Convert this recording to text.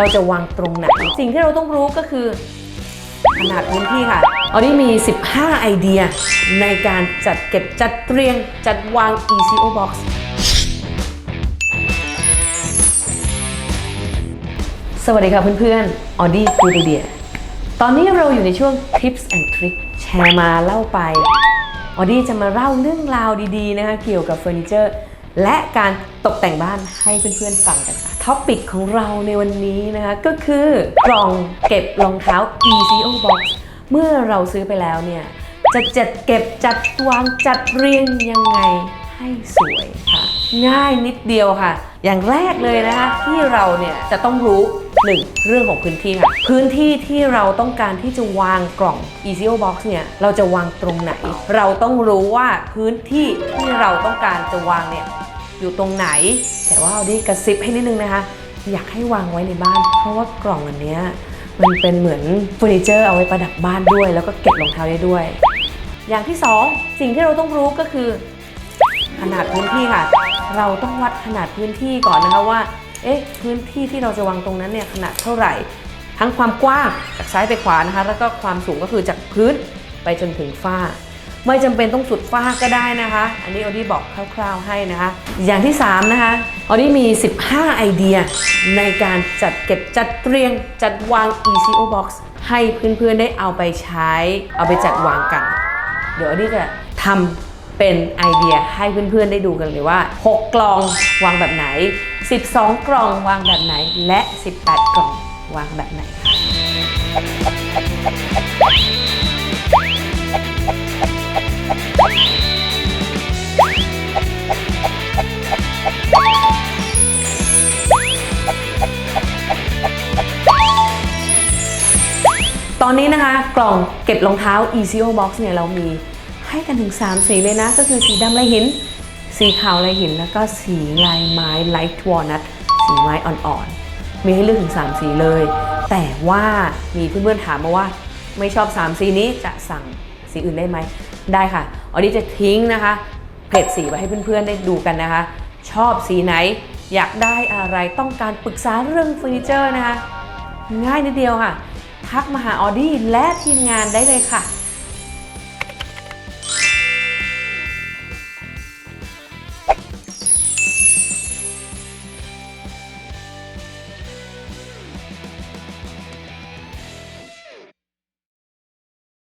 เราจะวางตรงไหน สิ่งที่เราต้องรู้ก็คือขนาดพื้นที่ค่ะออดี้มี 15 ไอเดียในการจัดเก็บจัดเรียงจัดวาง ECO Box สวัสดีค่ะเพื่อนๆออดี้กูดเดียตอนนี้เราอยู่ในช่วง Tips and Trick แชร์มาเล่าไป ออดี้จะมาเล่าเรื่องราวดีๆนะคะเกี่ยวกับเฟอร์นิเจอร์ และการตกแต่งบ้านให้เพื่อนๆฟังกันค่ะท็อปิกของเราในวันนี้นะคะก็คือกล่องเก็บรองเท้า ECO Box เมื่อเราซื้อไปแล้วเนี่ย จะจัดเก็บจัดวางจัดเรียงยังไงให้สวยค่ะ ง่ายนิดเดียวค่ะ อย่างแรกเลยนะคะที่เราเนี่ยจะต้องรู้หนึ่งเรื่องของพื้นที่ค่ะ พื้นที่ที่เราต้องการที่จะวางกล่อง ECO Box เนี่ย เราจะวางตรงไหน เราต้องรู้ว่าพื้นที่ที่เราต้องการจะวางเนี่ย อยู่ตรงไหน แต่ว่าเอาดีกระซิบให้นิดนึงนะคะ อยากให้วางไว้ในบ้าน เพราะว่ากล่องอันเนี้ยมันเป็นเหมือนเฟอร์นิเจอร์เอาไว้ประดับบ้านด้วย แล้วก็เก็บรองเท้าได้ด้วย อย่างที่สองสิ่งที่เราต้องรู้ก็คือ ขนาดพื้นที่ค่ะ เราต้องวัดขนาดพื้นที่ก่อนนะคะว่าเอ๊ะพื้นที่ที่เราจะวางตรงนั้นเนี่ยขนาดเท่าไหร่ ทั้งความกว้างจากซ้ายไปขวานะคะ แล้วก็ความสูงก็คือจากพื้นไปจนถึงฝ้า ไม่จำเป็นต้องสุดฝ้าก็ได้นะคะ อันนี้ออดี้บอกคร่าวๆให้นะคะ อย่างที่ 3 นะคะออดี้มี 15 ไอเดีย ในการจัดเก็บจัดเรียงจัดวาง ECO Box ให้เพื่อนๆได้เอาไปใช้ เอาไปจัดวางกัน เดี๋ยวออดี้จะทำเป็นไอเดียให้เพื่อนๆได้ดูกันเลยว่า 6 กล่องวางแบบไหน 12 กล่องวางแบบไหน และ 18 กล่องวางแบบไหนค่ะ อนนี้นะคะ กล่องเก็บรองเท้า ECO Box เนี่ยเรามีให้กันถึง 3 สีเลยนะ ก็คือสีดำลายหิน สีขาวลายหิน แล้วก็สีลายไม้ Light Walnut สีไม้อ่อนๆ มีให้เลือกถึง 3 สีเลย แต่ว่ามีเพื่อนๆถามมาว่าไม่ชอบ 3 สีนี้จะสั่งสีอื่นได้ไหม ได้ค่ะออดี้จะทิ้งนะคะเพจสีไว้ให้เพื่อนๆได้ดูกันนะคะ ชอบสีไหนอยากได้อะไรต้องการปรึกษาเรื่องเฟอร์นิเจอร์นะคะ ง่ายนิดเดียวค่ะ ทักมาหาออดี้และทีมงานได้เลยค่ะ